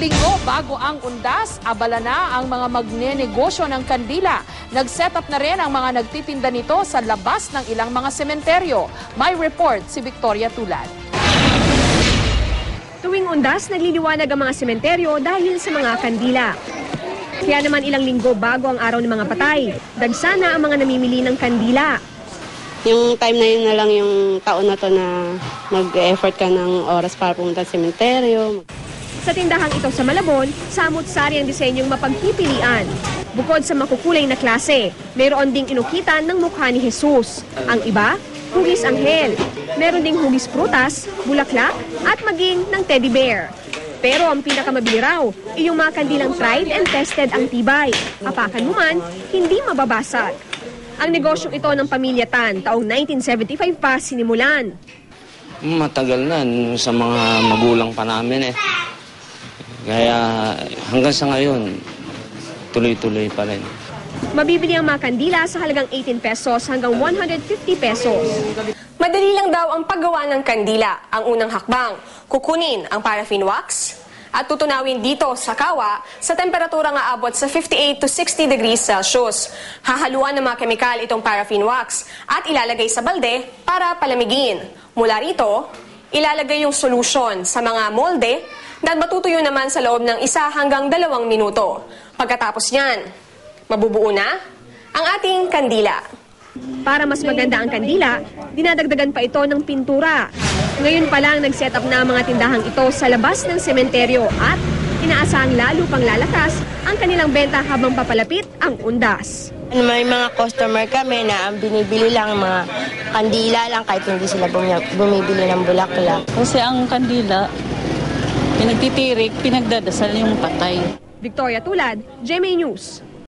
linggo bago ang undas, abala na ang mga magnenegosyo ng kandila. Nag-set up na rin ang mga nagtitinda nito sa labas ng ilang mga sementeryo. May report si Victoria Tulad. Tuwing undas, nagliliwanag ang mga sementeryo dahil sa mga kandila. Kaya naman ilang linggo bago ang araw ng mga patay, dagsana ang mga namimili ng kandila. Yung time na yun na lang yung taon na to na mag-effort ka ng oras para pumunta sa sementeryo. Sa tindahang ito sa Malabon, samot-sari ang disenyong mapagpipilian. Bukod sa makukulay na klase, mayroon ding inukitan ng mukha ni Jesus. Ang iba, hugis anghel. Meron ding hugis prutas, bulaklak, at maging ng teddy bear. Pero ang pinakamabili raw, iyong mga kandilang tried and tested ang tibay. Apakan mo man, hindi mababasag. Ang negosyong ito ng pamilya Tan, taong 1975 pa sinimulan. Matagal na sa mga magulang pa namin eh. Kaya hanggang sa ngayon, tuloy-tuloy pa rin. Mabibili ang mga kandila sa halagang 18 pesos hanggang 150 pesos. Madali lang daw ang paggawa ng kandila. Ang unang hakbang, kukunin ang paraffin wax at tutunawin dito sa kawa sa temperatura nga abot sa 58 to 60 degrees Celsius. Hahaluan ng mga kemikal itong paraffin wax at ilalagay sa balde para palamigin. Mula rito, ilalagay yung solution sa mga molde na matutuyo naman sa loob ng isa hanggang dalawang minuto. Pagkatapos niyan, mabubuo na ang ating kandila. Para mas maganda ang kandila, dinadagdagan pa ito ng pintura. Ngayon pa lang nag-set up na ang mga tindahang ito sa labas ng sementeryo at inaasahang lalo pang lalakas ang kanilang benta habang papalapit ang undas. May mga customer kami na ang binibili lang mga kandila lang kahit hindi sila bumi- bumibili ng bulaklak. Kasi ang kandila, pinagtitirik, pinagdadasal yung patay. Victoria Tulad, GMA News.